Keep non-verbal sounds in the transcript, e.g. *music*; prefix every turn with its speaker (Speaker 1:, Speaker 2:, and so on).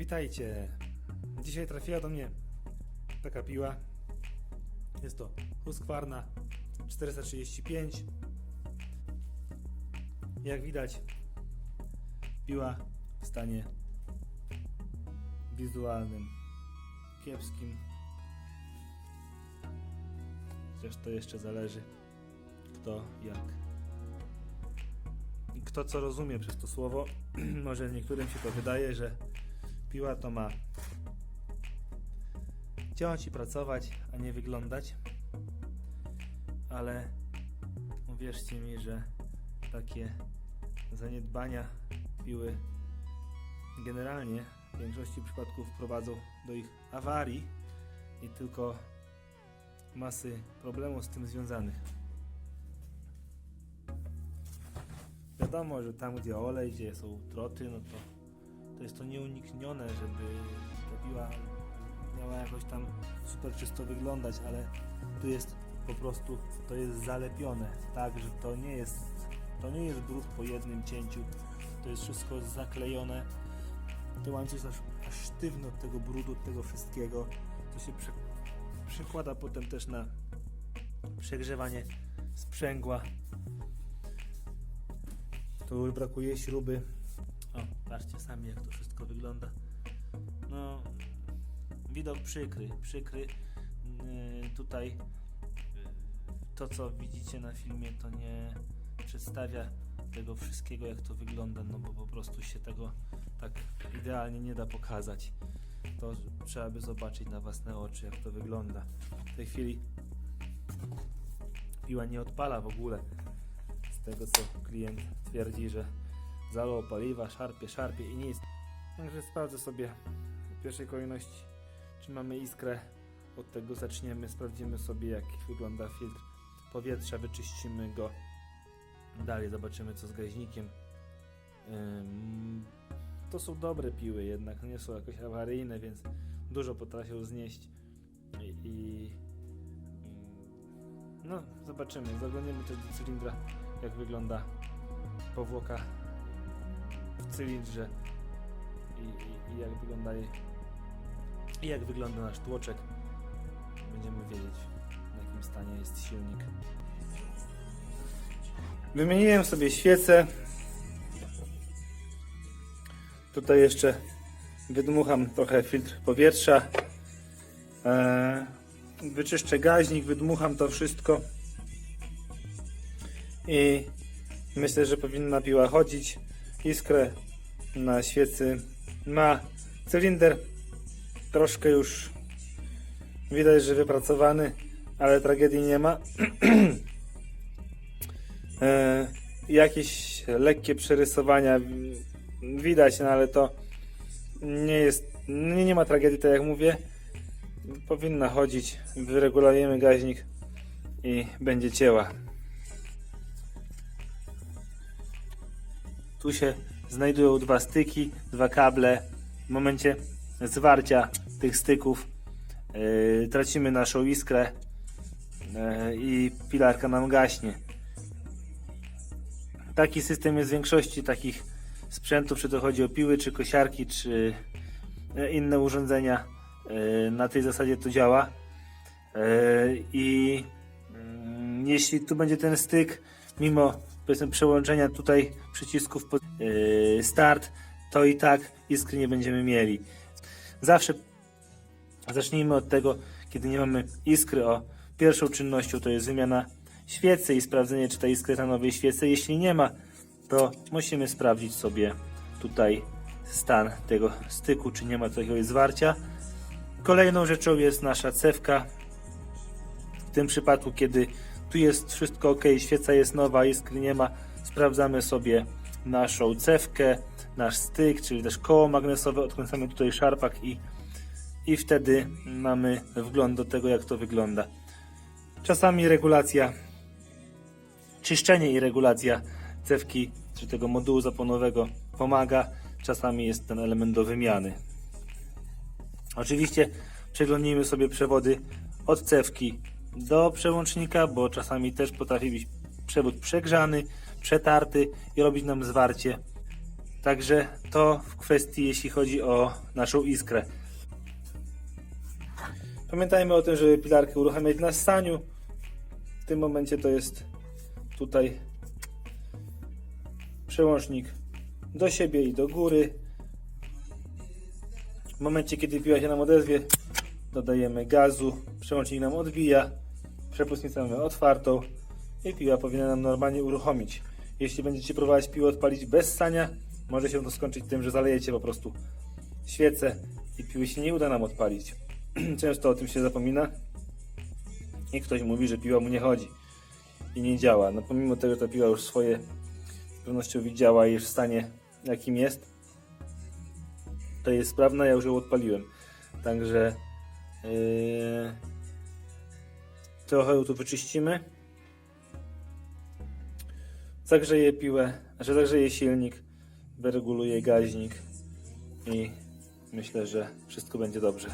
Speaker 1: Witajcie. Dzisiaj trafiła do mnie taka piła. Jest to Husqvarna 435. Jak widać, piła w stanie wizualnym kiepskim. Zresztą to jeszcze zależy kto jak kto co rozumie przez to słowo. *clears throat* Może niektórym się to wydaje, że piła to ma działać i pracować, a nie wyglądać. Ale uwierzcie mi, że takie zaniedbania piły generalnie w większości przypadków prowadzą do ich awarii i tylko masy problemów z tym związanych. Wiadomo, że tam gdzie olej, gdzie są troty, no to, to jest to nieuniknione, żeby ta piła miała jakoś tam super czysto wyglądać, ale tu jest po prostu, to jest zalepione, tak, że to nie jest, to nie jest brud po jednym cięciu, to jest wszystko zaklejone, ten łańcuch jest aż, aż sztywny od tego brudu, od tego wszystkiego, to się prze, przekłada potem też na przegrzewanie sprzęgła, tu brakuje śruby. O, patrzcie sami jak to wszystko wygląda. No, widok przykry, przykry. Yy, tutaj yy, to co widzicie na filmie to nie przedstawia tego wszystkiego jak to wygląda, no bo po prostu się tego tak idealnie nie da pokazać. To trzeba by zobaczyć na własne oczy jak to wygląda. W tej chwili piła nie odpala w ogóle z tego co klient twierdzi, że zalał paliwa, szarpie, szarpie i nic. Także sprawdzę sobie w pierwszej kolejności, czy mamy iskrę. Od tego zaczniemy, sprawdzimy sobie jak wygląda filtr powietrza, wyczyścimy go. Dalej zobaczymy co z gaźnikiem. To są dobre piły jednak, nie są jakoś awaryjne, więc dużo potrafią znieść i, i no, zobaczymy. Zaglądniemy też do cylindra, jak wygląda powłoka w cylindrze i, i, i jak wygląda jej, i jak wygląda nasz tłoczek. Będziemy wiedzieć, w jakim stanie jest silnik. Wymieniłem sobie świecę. Tutaj jeszcze wydmucham trochę filtr powietrza. Eee, wyczyszczę gaźnik, wydmucham to wszystko i myślę, że powinna piła chodzić. Iskrę na świecy ma cylinder troszkę już widać, że wypracowany, ale tragedii nie ma. *clears throat* e, jakieś lekkie przerysowania widać, no ale to nie jest, nie, nie ma tragedii, tak jak mówię powinna chodzić. Wyregulujemy gaźnik i będzie cięła. Tu się znajdują dwa styki, dwa kable. W momencie zwarcia tych styków yy, tracimy naszą iskrę yy, i pilarka nam gaśnie. Taki system jest w większości takich sprzętów, czy to chodzi o piły, czy kosiarki, czy yy, inne urządzenia Yy, na tej zasadzie to działa. Yy, I mm, jeśli tu będzie ten styk, mimo powiedzmy przełączenia tutaj przycisków pod yy, start, to i tak iskry nie będziemy mieli. Zawsze zacznijmy od tego, kiedy nie mamy iskry. O, pierwszą czynnością to jest wymiana świecy i sprawdzenie, czy ta iskra jest na nowej świecy. Jeśli nie ma, to musimy sprawdzić sobie tutaj stan tego styku, czy nie ma takiego zwarcia. Kolejną rzeczą jest nasza cewka. W tym przypadku, kiedy tu jest wszystko ok, świeca jest nowa, iskry nie ma, sprawdzamy sobie naszą cewkę, nasz styk, czyli też koło magnesowe, odkręcamy tutaj szarpak i, i wtedy mamy wgląd do tego, jak to wygląda. Czasami regulacja, czyszczenie i regulacja cewki, czy tego modułu zaponowego pomaga, czasami jest ten element do wymiany. Oczywiście przeglądnijmy sobie przewody od cewki do przełącznika, bo czasami też potrafi być przewód przegrzany, przetarty i robić nam zwarcie. Także to w kwestii, jeśli chodzi o naszą iskrę. Pamiętajmy o tym, żeby pilarkę uruchamiać na staniu. W tym momencie to jest tutaj przełącznik do siebie i do góry. W momencie, kiedy piła się nam odezwie, dodajemy gazu, przełącznik nam odbija, przepustnicę mamy otwartą i piła powinna nam normalnie uruchomić. Jeśli będziecie próbować piłę odpalić bez stania, może się to skończyć tym, że zalejecie po prostu świecę i piły się nie uda nam odpalić. *clears throat* Często o tym się zapomina i ktoś mówi, że piła mu nie chodzi i nie działa. No pomimo tego, że ta piła już swoje z pewnością widziała i jest w stanie jakim jest, to jest sprawna, ja już ją odpaliłem. Także yy, trochę ją tu wyczyścimy. Zagrzeję piłę, znaczy zagrzeję silnik, wyreguluję gaźnik i myślę, że wszystko będzie dobrze.